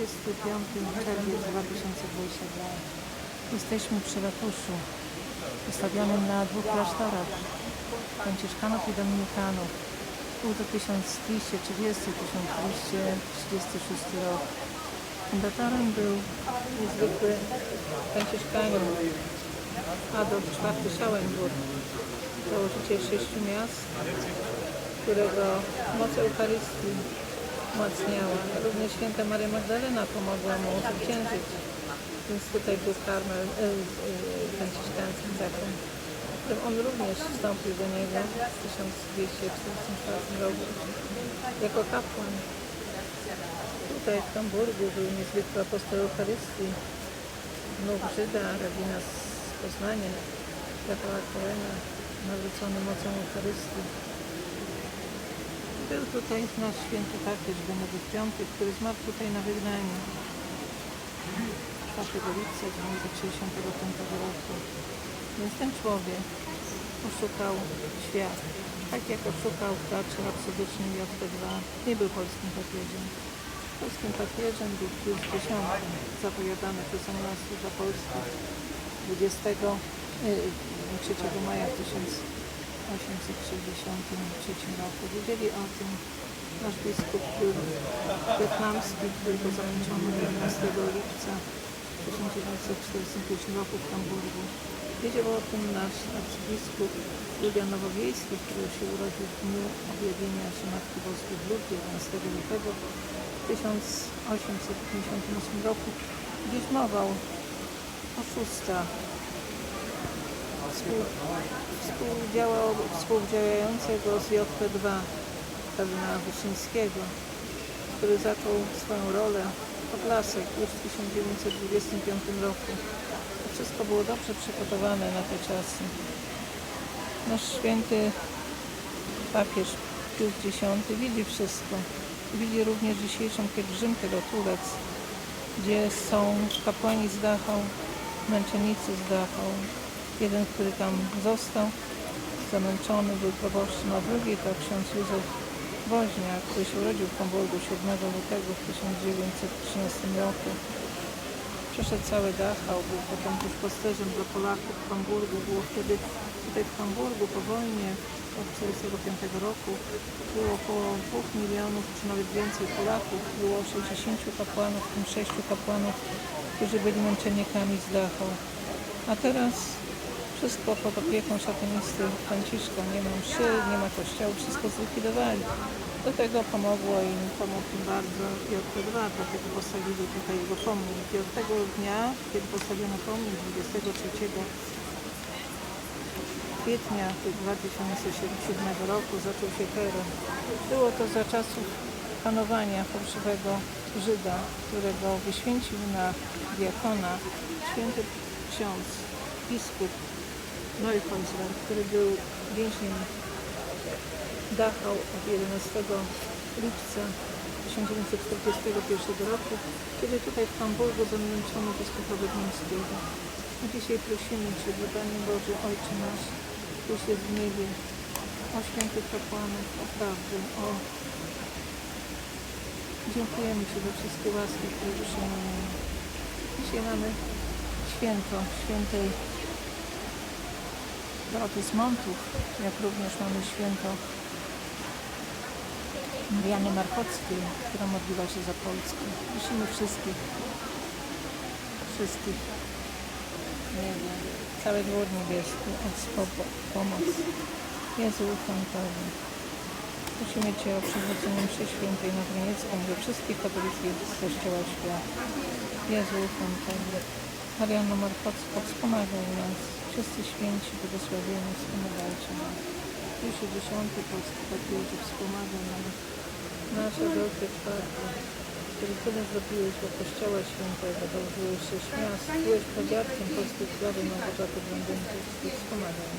25 czerwiec 2022. Jesteśmy przy ratuszu, postawionym na dwóch klasztorach Franciszkanów i Dominikanów. Był to 1230-1236 rok. Fundatorem był niezwykły Franciszkanin Adolf IV Schauenburg, założyciel sześciu miast, którego moc Eucharystii umacniała. Również święta Maria Magdalena pomogła mu zwyciężyć. Więc tutaj był karmel e, e, franciszkański zakon. Potem on również wstąpił do niego w 1244 roku jako kapłan. Tutaj w Hamburgu był niezwykły apostoł Eucharystii, wnuk Żyda, rabina z Poznania, Rafała Koena, nawrócony mocą Eucharystii. Był tutaj nasz święty papież Benedykt V, który zmarł tutaj na wygnaniu 4 lipca 1965 roku. Więc ten człowiek oszukał świat, tak jak oszukał w teatrze rapsodycznym JP2. Nie był polskim papieżem. Polskim papieżem był Pius X, zapowiadany przez Anielstwo dla Polski 23 maja 1863 roku. Wiedzieli o tym nasz biskup który wietnamski, którego zakończono 11 lipca 1941 roku w Hamburgu. Wiedział o tym nasz arcybiskup Julian Nowowiejski, który się urodził w dniu objawienia się Matki Boskiej w Lublinie 11 lutego 1858 roku, gdzie zmował oszusta współdziałającego z JP2 kardynała Wyszyńskiego, który zaczął swoją rolę od lasek już w 1925 roku. To wszystko było dobrze przygotowane na te czasy. Nasz święty papież Pius X widzi wszystko. Widzi również dzisiejszą pielgrzymkę do Turec, gdzie są kapłani z Dachau, męczennicy z Dachau. Jeden, który tam został zamęczony, był proboszczem, a drugi to ksiądz Józef Woźniak, który się urodził w Hamburgu 7 lutego w 1913 roku. Przeszedł cały Dachau, był potem pasterzem dla Polaków w Hamburgu. Było wtedy tutaj w Hamburgu po wojnie od 1945 roku było około 2 milionów, czy nawet więcej Polaków. Było 60 kapłanów, w tym 6 kapłanów, którzy byli męczennikami z Dachau. A teraz wszystko pod opieką szatanisty Franciszka. Nie ma mszy, nie ma kościołu, wszystko zlikwidowali. Do tego pomogło im, pomógł im bardzo JP2, dlatego postawili tutaj jego pomnik. I od tego dnia, kiedy postawiono pomnik 23 kwietnia 2007 roku zaczął się terror. Było to za czasów panowania fałszywego Żyda, którego wyświęcił na diakona święty ksiądz, biskup Neuhäusler, który był więźniem Dachau od 11 lipca 1941 roku, kiedy tutaj w Hamburgu zamęczono biskupa Wiednińskiego. A dzisiaj prosimy Ciebie, Panie Boże, Ojcze nasz, któryś w niebie, o świętych kapłanów, o prawdę, o... Dziękujemy Ci za wszystkie łaski, które przyjmujemy. Dzisiaj mamy święto świętej Doroty z Montów, jak również mamy święto Mariany Markockiej, która modliła się za Polskę. Prosimy wszystkich, wszystkich, nie wiem, cały dwór niebieski o pomoc. Jezu, ufam Tobie. Prosimy Cię o przywrócenie mszy świętej na Gniecką we wszystkich katolickich kościołach świata. Jezu, ufam Tobie. Mariano Markocka, wspomagaj nas. Wszyscy święci, błogosławieni, wspomagajcie nas. Pisze dziesiąty polski papieży, wspomaga nas. Nasza Adolfie czwarty, który tyle zrobiłeś dla Kościoła Świętego, założyłeś sześć miast, byłeś podziarkiem polskiej sprawy Małgorzaty Blondynki, wspomagaj nas.